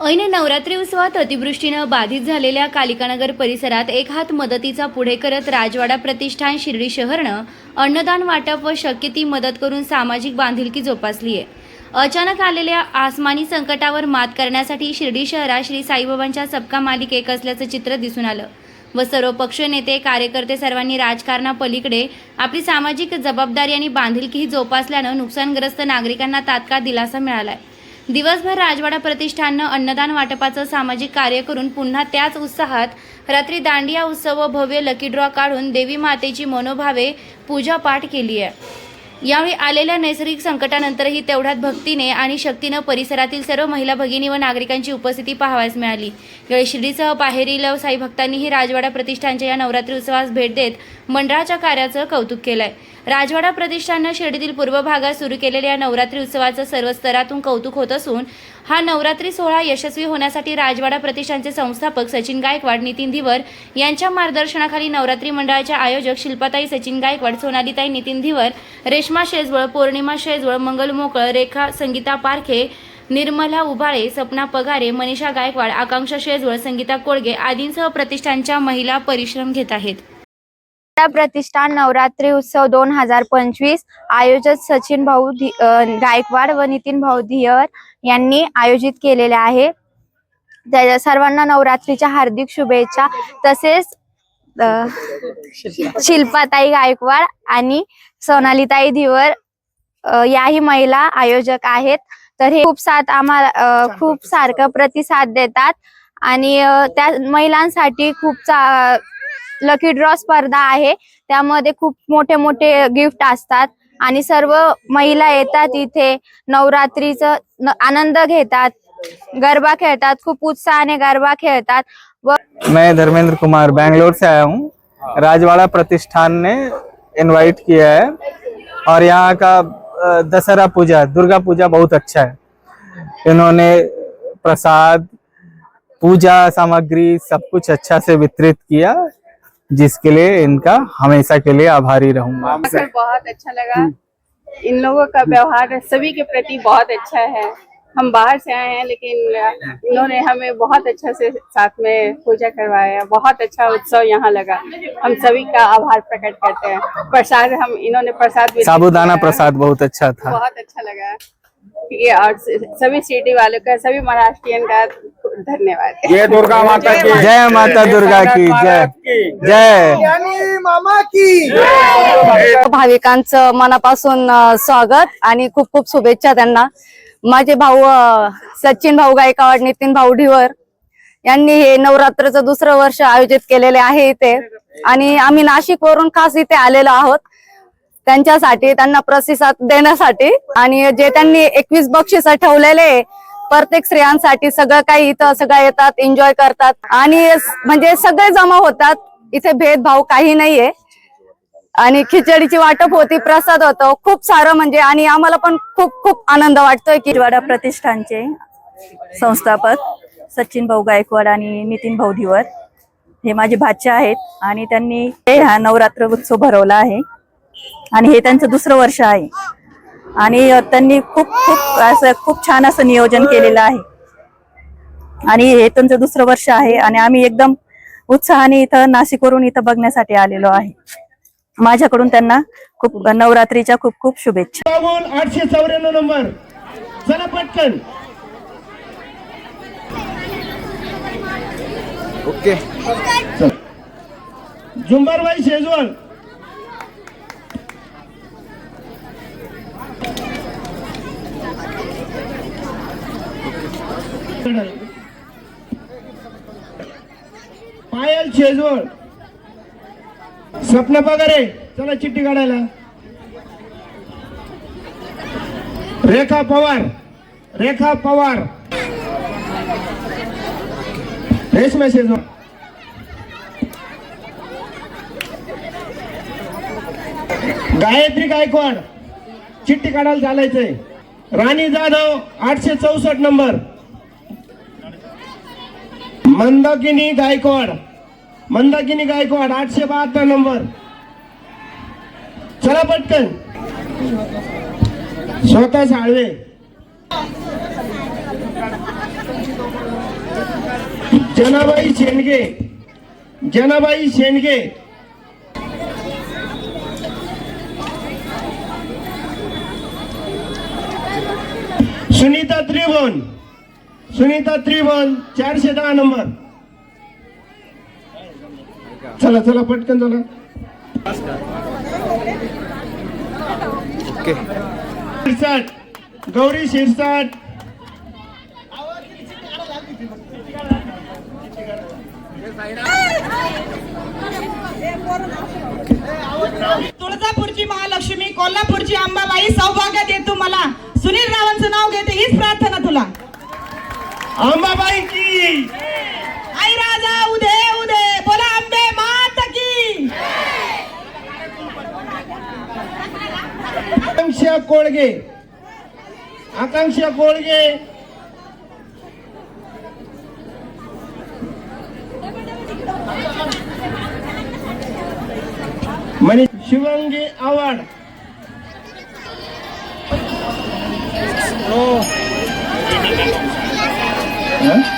ऐन नवरात्री उत्सवात अतिवृष्टीनं बाधित झालेल्या कालिकानगर परिसरात एक हात मदतीचा पुढे करत राजवाडा प्रतिष्ठान शिर्डी शहरनं अन्नदान वाटप व शक्य ती मदत करून सामाजिक बांधिलकी जोपासली आहे. अचानक आलेल्या आसमानी संकटावर मात करण्यासाठी शिर्डी शहरात श्री साईबाबांच्या सबका मालिक एक असल्याचं चित्र दिसून आलं व सर्व पक्ष नेते कार्यकर्ते सर्वांनी राजकारणापलीकडे आपली सामाजिक जबाबदारी आणि बांधिलकीही जोपासल्यानं नुकसानग्रस्त नागरिकांना तात्काळ दिलासा मिळालाय. दिवसभर राजवाडा प्रतिष्ठाननं अन्नदान वाटपाचं सामाजिक कार्य करून पुन्हा त्याच उत्साहात रात्री दांडिया उत्सव व भव्य लकी ड्रॉ काढून देवी मातेची मनोभावे पूजापाठ केली आहे. यावेळी आलेल्या नैसर्गिक संकटानंतरही तेवढ्यात भक्तीने आणि शक्तीनं परिसरातील सर्व महिला भगिनी व नागरिकांची उपस्थिती पाहावयास मिळाली. यावेळी शिर्डीसह बाहेरील साई भक्तांनीही राजवाडा प्रतिष्ठानच्या या नवरात्री उत्सवास भेट देत मंडळाच्या कार्याचं कौतुक केलंय. राजवाडा प्रतिष्ठाननं शिर्डीतील पूर्व भागात सुरू केलेल्या या नवरात्री उत्सवाचं सर्व स्तरातून कौतुक होत असून हा नवरात्री सोहळा यशस्वी होण्यासाठी राजवाडा प्रतिष्ठानचे संस्थापक सचिन गायकवाड नितीन धिवर यांच्या मार्गदर्शनाखाली नवरात्री मंडळाच्या आयोजक शिल्पाताई सचिन गायकवाड सोनालीताई नितीन धिवर रेश्मा शेजवळ पौर्णिमा शेजवळ मंगल मोकळ रेखा संगीता पारखे निर्मला उभाळे सपना पगारे मनीषा गायकवाड आकांक्षा शेजवळ संगीता कोळगे आदींसह प्रतिष्ठानच्या महिला परिश्रम घेत आहेत. प्रतिष्ठान नवरात्री उत्सव दोन हजार पंचवीस. आयोजक सचिन भाऊ गायकवाड व नितीन भाऊ धियर यांनी आयोजित केलेले आहे. त्या- सर्वांना नवरात्रीच्या हार्दिक शुभेच्छा. तसेच शिल्पाताई गायकवाड आणि सोनालीताई धिवर याही महिला आयोजक आहेत. तर हे खूप साथ आम्हाला खूप सारखं प्रतिसाद देतात. आणि त्या महिलांसाठी खूप चा लकी ड्रॉ स्पर्धा आहे. त्यामध्ये खूप मोठे मोठे गिफ्ट असतात. आणि सर्व महिला येतात इथे. नवरात्रीचं आनंद घेतात. गरबा खेळतात. खूप उत्साहाने गरबा खेळतात. व मैं धर्मेंद्र कुमार बैंगलोर से आया हूँ. राजवाड़ा प्रतिष्ठान ने इनवाइट किया है. और यहाँ का दशहरा पूजा दुर्गा पूजा बहुत अच्छा है। इन्होंने प्रसाद पूजा सामग्री सब कुछ अच्छा से वितरित किया। जिसके लिए इनका हमेशा के लिए आभारी रहूँगा। आकर बहुत अच्छा लगा। इन लोगों का व्यवहार सभी के प्रति बहुत अच्छा है। हम बाहर से आए हैं लेकिन इन्होंने हमें बहुत अच्छा से साथ में पूजा करवाया। बहुत अच्छा उत्सव यहाँ लगा। हम सभी का आभार प्रकट करते हैं। प्रसाद हम इन्होंने प्रसाद साबुदाना प्रसाद बहुत अच्छा था। बहुत अच्छा लगा। ये और सभी सिटी वालों का सभी महाराष्ट्रियन का धन्यवाद। जय दुर्गा माता की जय माता दुर्गा की जय। जय। मामा की। भाविकांचं मनापासून स्वागत आणि खूप खूप शुभेच्छा त्यांना. माझे भाऊ सचिन भाऊ गायकवाड नितीन भाऊ ढिवर यांनी हे नवरात्रचं दुसरं वर्ष आयोजित केलेले आहे इथे. आणि आम्ही नाशिक वरून खास इथे आलेलो आहोत. त्यांच्यासाठी त्यांना प्रतिसाद देण्यासाठी आणि जे त्यांनी एकवीस बक्षीस ठेवलेले प्रत्येक स्त्रियांसाठी सगळं काही इथं सगळं येतात एन्जॉय करतात आणि म्हणजे सगळे जमा होतात. इथे भेदभाव काही नाहीये. आणि खिचडीची वाटप होती प्रसाद होतो. खूप सारं म्हणजे आणि आम्हाला पण खूप खूप आनंद वाटतोय की वाडा प्रतिष्ठानचे संस्थापक सचिन भाऊ गायकवाड आणि नितीन भाऊ धिवर हे माझे भाचे आहेत आणि त्यांनी हा नवरात्र उत्सव भरवला आहे. आणि हे त्यांचं दुसरं वर्ष आहे. आणि त्यांनी खूप खूप असं खूप छान असं नियोजन केलेलं आहे. आणि हे त्यांचं दुसरं वर्ष आहे आणि आम्ही एकदम उत्साहाने इथं नाशिकवरून इथं बघण्यासाठी आलेलो आहे. माझ्याकडून त्यांना खूप नवरात्रीच्या खूप खूप शुभेच्छा. आठशे चौऱ्याण्णव नंबर. चला पटकन. ओके. झुंबारबाई शेजवळ पायल शेजवळ. स्वप्न पगारे चला चिठ्ठी काढायला. रेखा पवार रेखा पवार. रेशमा शेजवळ. गायत्री गायकवाड चिठ्ठी काढायला चालायचंय. राणी जाधव आठशे चौसष्ट नंबर. मंदाकिनी गायकवाड मंदाकिनी गायकवाड आठशे बहात्तर नंबर. चला पटकन. स्वतः साळवे जनाबाई शेंडगे जनाबाई शेंडगे. सुनीता त्रिभुवन. सुनीता त्रिभुवन चारशे दहा नंबर. चला चला पटकन चला. शिरसाट गौरी शिरसाट. तुळजापूरची महालक्ष्मी कोल्हापूरची अंबाबाई सौभाग्य दे तू मला. सुनील रावांचं नाव घेते हीच प्रार्थना तुला. अंबाबाई की आई राजा उदे उदे बोला अंबे मात की. आकांक्षा कोळगे. आकांक्षा कोळगे. मनी शिवंगी आव्हाड. हं? Huh?